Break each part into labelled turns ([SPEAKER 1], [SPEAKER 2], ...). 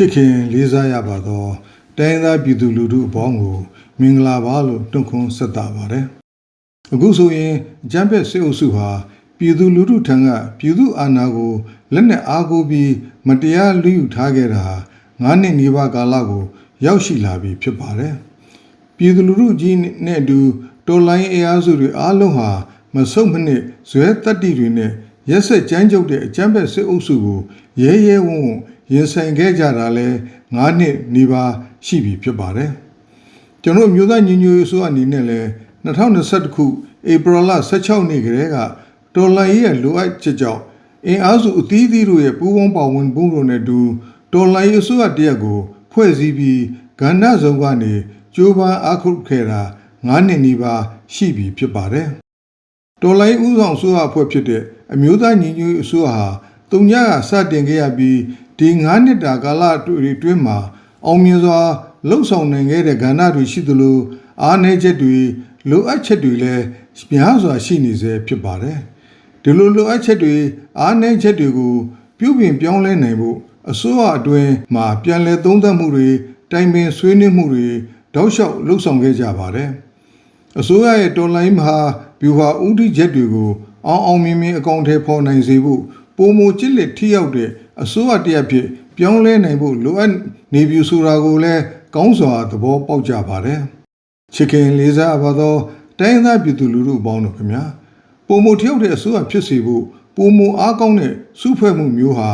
[SPEAKER 1] ချစ်ခင်လေးစားရပါသောတိုင်းသားပြည်သူလူထုအပေါင်းကို မင်္ဂလာပါလို့တွန့်ခွန်းဆက်တာပါတယ်။အခုဆိုရင်အကြမ်းဖက်စစ်အုပ်စုဟာပြည်သူလူထုထံကပြည်သူအာဏာကိုလက်နက်အားကိုးပြီးမတရားလူယူထားခဲ့တာ၅နှစ်နီးပါးကာလကို ရောက်ရှိလာပြီဖြစ်ပါတယ်။ပြည်သူလူထုကြီးနဲ့အတူတော်လိုင်းအင်အားစုတွေအားလုံးဟာမဆုတ်မနစ်ဇွဲတက်တီတွေနဲ့ရက်ဆက်ကြမ်းကြုတ်တဲ့အကြမ်းဖက်စစ်အုပ်စုကိုရဲရဲဝံ့ဝံ့ ရင်ဆိုင်ခဲ့ကြတာလဲ၅နှစ်နီးပါးရှိပြီဖြစ်ပါတယ်။ကျွန်တော်မျိုးသားညီညွတ်ရေးဆိုအနေနဲ့လဲ2021ခုဧပြီလ16နေ့ကလေးကတော်လိုင်းရဲ့လိုအပ်ချက်ကြောင့်အင်အားစုအသီးသီးတို့ရဲ့ပူးပေါင်းပါဝင်မှုတို့နဲ့အတူတော်လိုင်းရေးအစိုးရတရက်ကိုဖွဲ့စည်းပြီးကဏ္ဍစုံကနေကြိုးပမ်းအားထုတ်ခဲ့တာ9နှစ်နီးပါးရှိပြီဖြစ်ပါတယ်။တော်လိုင်းဦးဆောင်အစိုးရအဖွဲ့ဖြစ်တဲ့အမျိုးသားညီညွတ်ရေးအစိုးရဟာတုံညကစတင်ခဲ့ရပြီး ဒီ9နှစ်တာကာလတွေတွင်းမှာအောင်မြင်စွာလှုပ်ဆောင်နိုင်ခဲ့တဲ့ကဏ္ဍတွေရှိသလိုအားနည်းချက်တွေလိုအပ်ချက်တွေလည်းများစွာရှိနေစေဖြစ်ပါတယ်။ဒီလိုလိုအပ်ချက်တွေအားနည်းချက်တွေကိုပြုပြင်ပြောင်းလဲနိုင်ဖို့အစိုးရအတွင်းမှာပြန်လည်သုံးသပ်မှုတွေတိုင်ပင်ဆွေးနွေးမှုတွေတောက်လျှောက်လှုပ်ဆောင်ခဲ့ကြပါတယ်။အစိုးရရဲ့တော်လိုင်းမဟာဗျူဟာဦးတည်ချက်တွေကိုအောင်အောင်မြင်မြင်အကောင့်ထဲပေါ်နိုင်စေဖို့ ပုံမကြစ်လက်ထိရောက်တဲ့အစိုးရတရက်ဖြစ်ပြောင်းလဲနိုင်ဖို့လိုအပ်နေပြီဆိုတာကိုလည်းကောင်းစွာသဘောပေါက်ကြပါတယ်။ချစ်ခင်လေးစားပါသောတိုင်းသားပြည်သူလူထုအပေါင်းတို့ခင်ဗျာပုံမထရောက်တဲ့အစိုးရဖြစ်စေဖို့ပုံမအားကောင်းတဲ့စုဖွဲ့မှုမျိုးဟာ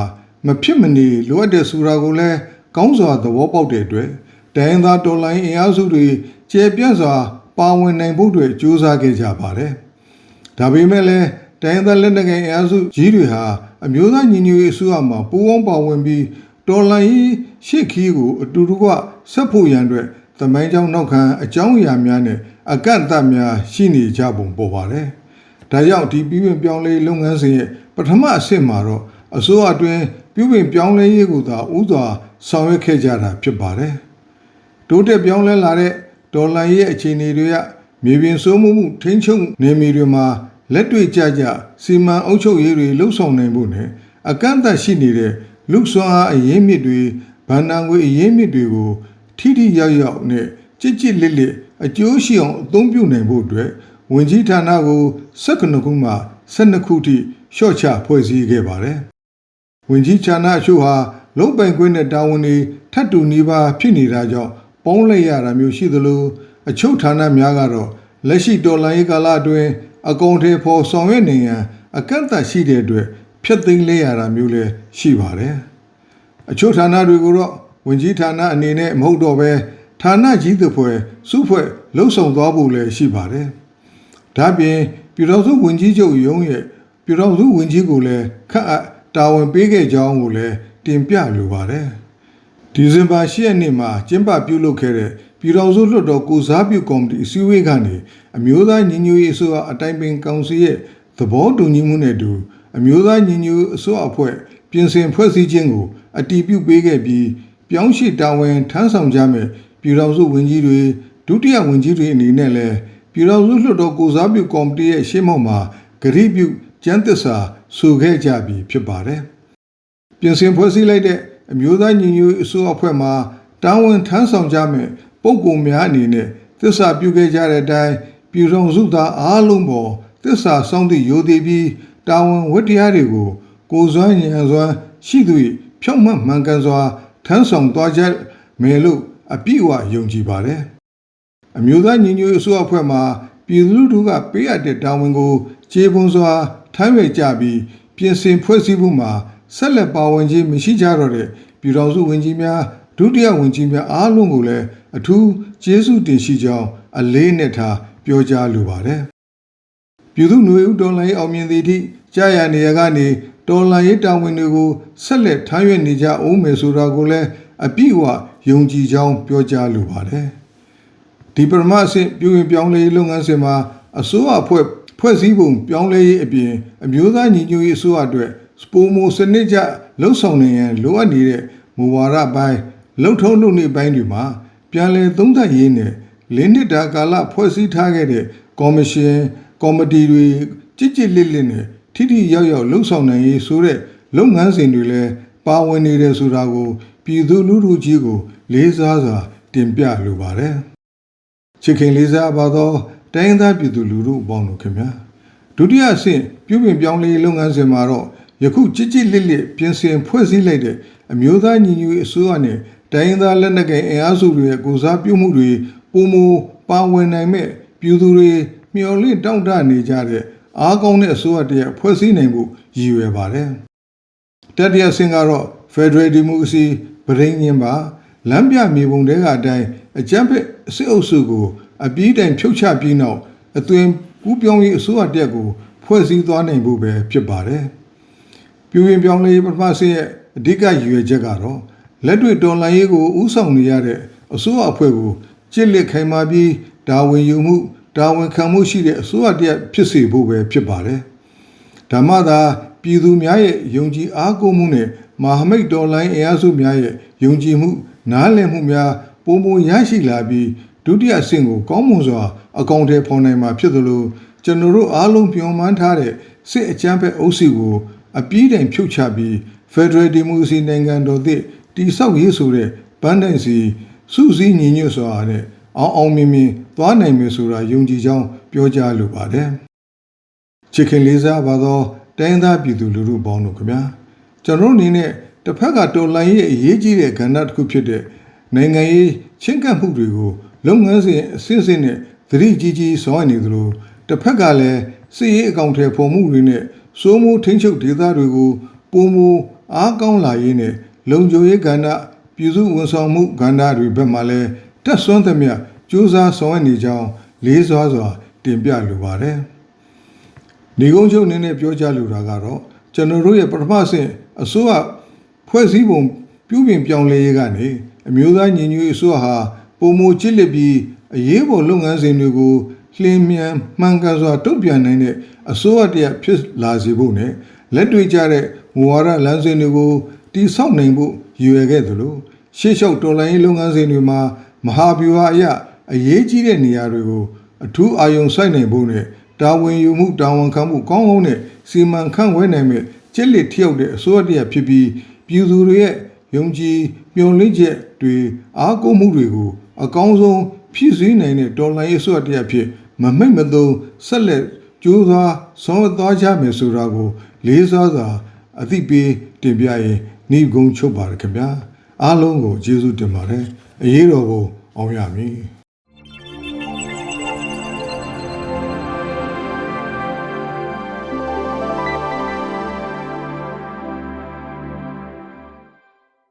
[SPEAKER 1] မဖြစ်မနေလိုအပ်တဲ့ဆိုတာကိုလည်းကောင်းစွာသဘောပေါက်တဲ့အတွက်တိုင်းသားတော်လိုင်းအင်အားစုတွေကျေပြန့်စွာပါဝင်နိုင်ဖို့အတွက်ကြိုးစားခဲ့ကြပါတယ်။ဒါပေမဲ့လည်း တိုင်းသားလက်နက်ကိုင်အင်အားစုကြီးတွေဟာအမျိုးသားညီညွတ်ရေးအစိုးရမှာပူးပေါင်းပါဝင်ပြီးတော်လိုင်းရှစ်ခီးကိုအတူတူကဆက်ဖို့ရန်အတွက်သမိုင်းကြောင်းနောက်ခံအကြောင်းအရာများနဲ့အကန့်အသတ်များရှိနေကြပုံပေါ်ပါတယ်။ဒါကြောင့်ဒီပြည်ဝင်ပြောင်းလဲလုပ်ငန်းစဉ်ရဲ့ပထမအဆင့်မှာတော့အစိုးရအတွင်းပြည်ဝင်ပြောင်းလဲရေးကိုသာဥစွာဆောင်ရွက်ခဲ့ကြတာဖြစ်ပါတယ်။တိုးတက်ပြောင်းလဲလာတဲ့ဒေါ်လာရဲ့အခြေအနေတွေကမြေပြင်စိုးမှုမှုထိန်းချုပ်နေမီတွေမှာ လက်တွေ့ကြကြစီမံအုပ်ချုပ်ရေးတွေလှုပ်ဆောင်နိုင်ဖို့နဲ့အကန့်အသတ်ရှိနေတဲ့လူစွမ်းအားအရင်းမြစ်တွေဗန္နာငွေအရင်းမြစ်တွေကိုထိထိရောက်ရောက်နဲ့ကြစ်ကြစ်လစ်လစ်အကျိုးရှိအောင်အသုံးပြုနိုင်ဖို့အတွက်ဝင်ကြီးဌာနကို19ခုမှ12ခုထိလျှော့ချဖွဲ့စည်းခဲ့ပါတယ်။ဝင်ကြီးဌာနအချို့ဟာလုံပိုင်ခွင့်နဲ့တာဝန်တွေထပ်တူနေပါဖြစ်နေတာကြောင့်ပေါင်းလိုက်ရတာမျိုးရှိသလိုအချို့ဌာနများကတော့လက်ရှိတော်လိုင်းရေးကာလအတွင်း အကောင့်ထဲပေါ်ဆောင်ရွက်နေရန်အကန့်အသတ်ရှိတဲ့အတွက်ဖျက်သိမ်းလဲရတာမျိုးလည်းရှိပါတယ်။အချို့ဌာနတွေကိုတော့ဝင်ကြီးဌာနအနေနဲ့မဟုတ်တော့ပဲဌာနကြီးသဖွယ်စုဖွဲ့လှုပ်ဆောင်သွားဖို့လည်းရှိပါတယ်။ဒါပြင်ပြည်တော်စုဝင်ကြီးချုပ်ရုံးရဲ့ပြည်တော်စုဝင်ကြီးကိုလည်းခန့်အပ်တာဝန်ပေးခဲ့ကြောင်းကိုလည်းတင်ပြလိုပါတယ်။ဒီဇင်ဘာ10ရက်နေ့မှာကျင်းပပြုလုပ်ခဲ့တဲ့ ပြည်တော်စုလွှတ်တော်ကိုစားပြုကော်မတီအစည်းအဝေးကနေအမျိုးသားညီညွတ်ရေးအစိုးရအတိုင်းပင်ကောင်စီရဲ့သဘောတူညီမှုနဲ့အတူအမျိုးသားညီညွတ်အစိုးရအဖွဲ့ပြင်ဆင်ဖွဲ့စည်းခြင်းကိုအတည်ပြုပေးခဲ့ပြီးပြောင်းရှိတာဝန်ထမ်းဆောင်ကြမယ်ပြည်တော်စုဝင်ကြီးတွေဒုတိယဝင်ကြီးတွေအနေနဲ့လည်းပြည်တော်စုလွှတ်တော်ကိုစားပြုကော်မတီရဲ့ရှေ့မှောက်မှာဂရိပြုကျန်းသစ္စာဆိုခဲ့ကြပြီဖြစ်ပါတယ်။ပြင်ဆင်ဖွဲ့စည်းလိုက်တဲ့အမျိုးသားညီညွတ်အစိုးရအဖွဲ့မှာတာဝန်ထမ်းဆောင်ကြမ ယ်ပုံကုများအနေနဲ့သစ္စာပြုခဲ့ကြတဲ့အတိုင်းပြည်တော်စုသားအားလုံးပေါ်သစ္စာစောင့်သည့်ရိုသေပြီးတာဝန်ဝတ္တရားတွေကို ကိုယ်စွမ်းဉာဏ်စွမ်းရှိသူ၏ဖြောင့်မတ်မှန်ကန်စွာထမ်းဆောင်သွားကြမယ်လို့အပြည့်အဝယုံကြည်ပါတယ်။အမျိုးသားညီညွတ်ရေးအစိုးရအဖွဲ့မှပြည်သူလူထုကပေးအပ်တဲ့တာဝန်ကိုခြေပွန်စွာထမ်းရွက်ကြပြီးပြင်ဆင်ဖွဲ့စည်းမှုမှာဆက်လက်ပါဝင်ခြင်းမရှိကြတော့တဲ့ပြည်တော်စုဝင်ကြီးများ ဒုတိယဝင်ကြီးများအားလုံးကိုလည်းအထူးကျေးဇူးတင်ရှိကြောင်းအလေးနဲ့ထားပြောကြားလိုပါတယ်။ပြည်သူ့ຫນွေဦးတော်လှန်ရေးအောင်မြင်သည့်အထိကြာရနေရကနေတော်လှန်ရေးတာဝန်တွေကိုဆက်လက်ထမ်းရွက်နေကြအောင်မယ်ဆိုတာကိုလည်းအပြည့်အဝယုံကြည်ကြောင်းပြောကြားလိုပါတယ်။ဒီပရမအဆင့်ပြုရင်ပြောင်းလဲရေးလုပ်ငန်းစဉ်မှာအစိုးရအဖွဲ့ဖွဲ့စည်းပုံပြောင်းလဲရေးအပြင်အမျိုးသားညီညွတ်ရေးအစိုးရအတွက်စပိုမိုစနစ်ကျလှုပ်ဆောင်နေရန်လိုအပ်နေတဲ့မူဝါဒပိုင်း လှုပ်ထုံးလုပ်နေပိုင်းတွေမှာပြန်လည်သုံးသပ်ရေးနဲ့လင်းနှစ်တာကာလဖွဲ့စည်းထားခဲ့တဲ့ကော်မရှင်ကော်မတီတွေကြစ်ကြစ်လစ်လစ်နဲ့ထိထိရောက်ရောက်လှုပ်ဆောင်နိုင်ရေးဆိုတဲ့လုပ်ငန်းစဉ်တွေလည်းပါဝင်နေတယ်ဆိုတာကိုပြည်သူလူထုကြီးကို လေးစားစွာတင်ပြလိုပါတယ်ချစ်ခင်လေးစားပါသောတိုင်းရင်းသားပြည်သူလူထုအပေါင်းတို့ခင်ဗျာဒုတိယအဆင့်ပြုပြင်ပြောင်းလဲရေးလုပ်ငန်းစဉ်မှာတော့ယခုကြည်ကြည်လစ်လစ်ပြင်ဆင်ဖွဲ့စည်းလိုက်တဲ့အမျိုးသားညီညွတ်ရေးအစိုးရနဲ့ တိုင်းရင်းသားလက်နက်ကိုင်အင်အားစုတွေရဲ့ကိုစားပြုမှုတွေပုံမပါဝင်နိုင်မဲ့ပြည်သူတွေမျှော်လင့်တောင့်တနေကြတဲ့အားကောင်းတဲ့အစိုးရတရက်ဖွဲ့စည်းနိုင်ဖို့ရည်ရွယ်ပါတယ်တတိယဆင့်ကတော့ Federal Democracy ဗရိညင်ပါလမ်းပြမြေပုံတဲကအတိုင်းအကြမ်းဖက်အစစ်အုပ်စုကိုအပြီးတိုင်ဖြုတ်ချပြီးနောက်အသွင်ကူးပြောင်းရေးအစိုးရတရက်ကိုဖွဲ့စည်းသွားနိုင်ဖို့ပဲဖြစ်ပါတယ်ပြူရင်ပြောင်းလဲရေးပထမဆင့်ရဲ့အဓိကရည်ရွယ်ချက်ကတော့ လက်တွေ့တော်လှန်ရေးကိုဥဆောင်နေရတဲ့အစိုးရအဖွဲ့ကိုကြစ်လက်ခိုင်မာပြီးဒါဝင်ယူမှုဒါဝင်ခံမှုရှိတဲ့အစိုးရတရက်ဖြစ်စေဖို့ပဲဖြစ်ပါတယ်ဓမ္မသာပြည်သူများရဲ့ယုံကြည်အားကိုးမှုနဲ့မဟာမိတ်တော်လိုင်းအင်အားစုများရဲ့ယုံကြည်မှု နားလည်မှုများပုံပုံရရှိလာပြီးဒုတိယအဆင့်ကိုကောင်းမွန်စွာအကောင့်ထဲပေါ်နိုင်မှာဖြစ်သလိုကျွန်တော်တို့အားလုံးပြောမှန်းထားတဲ့စစ်အကြမ်းဖက်အုပ်စုကိုအပြည့်တိုင်ဖြုတ်ချပြီး Federal Democracy နိုင်ငံတော်သစ် တည်ဆောက်ရေးဆိုတဲ့ဗန်းတိုင်စီစုစည်းညီညွတ်စွာနဲ့အောင်အောင်မြင်မြင်သွားနိုင်မယ်ဆိုတာယုံကြည်ကြောင်းပြောကြားလိုပါတယ်ချစ်ခင်လေးစားပါသောတိုင်းသားပြည်သူလူထုပေါင်းတို့ခင်ဗျာကျွန်တော်တို့အနေနဲ့တစ်ဖက်ကတော်လှန်ရေးအရေးကြီးတဲ့ကဏ္ဍတစ်ခုဖြစ်တဲ့နိုင်ငံရေးချင်းကပ်မှုတွေကိုလုပ်ငန်းစဉ်အစစ်အစစ်နဲ့သတိကြီးကြီးဆောင်ရွက်နေသလိုတစ်ဖက်ကလည်းစစ်ရေးအကောင့်ထဲပေါ်မှုတွေနဲ့စိုးမိုးထိန်းချုပ်ဒေသတွေကိုပုံမူအားကောင်းလာရေးနဲ့ လုံခြုံရေးကဏ္ဍပြည်သူဝန်ဆောင်မှုကဏ္ဍတွေဘက်မှလည်းတက်ဆွမ်းသမျှစူးစမ်းဆောင်ရွက်နေကြောင်းလေးစွာစွာ တင်ပြလိုပါတယ်။နေကုန်းချုပ်အနေနဲ့ပြောကြားလိုတာကတော့ကျွန်တော်တို့ရဲ့ပထမဆင့်အစိုးရဖွဲ့စည်းပုံပြုပြင်ပြောင်းလဲရေးကနေအမျိုးသားညီညွတ်ရေးအစိုးရဟာပုံမူချစ်လက်ပြီးအရေးပေါ်လုပ်ငန်းစဉ်တွေကိုလျင်မြန်မှန်ကန်စွာတုံ့ပြန်နိုင်တဲ့အစိုးရတရဖြစ်လာစေဖို့နဲ့လက်တွေ့ကျတဲ့မူဝါဒလမ်းစဉ်တွေကို တည်ဆောက်နိုင်ဖို့ရည်ရွယ်ခဲ့သလိုရှေ့လျှောက်တော်လှန်ရေးလုပ်ငန်းစဉ်တွေမှာမဟာဗျူဟာအရအရေးကြီးတဲ့နေရာတွေကိုအထူးအာရုံစိုက်နိုင်ဖို့နဲ့တာဝန်ယူမှုတာဝန်ခံမှုကောင်းကောင်းနဲ့စီမံခန့်ခွဲနိုင်မဲ့ကျက်လက်ထျောက်တဲ့အစိုးရတရဖြစ်ပြီးပြည်သူတွေရဲ့ယုံကြည်မျှော်လင့်ချက်တွေအားကိုးမှုတွေကို အကောင်းဆုံးဖြည့်ဆည်းနိုင်တဲ့တော်လှန်ရေးအစိုးရတရဖြစ်မမိတ်မသုံးဆက်လက်ကြိုးစားဆောင်ရွက်သွားကြမယ်ဆိုတာကို လေးစားစွာအသိပေးတင်ပြရင် နှီးကုန်းချုပ်ပါရခင်ဗျာအားလုံးကိုကျေးဇူးတင်ပါတယ်အရေးတော်ကိုအောင်ရမည်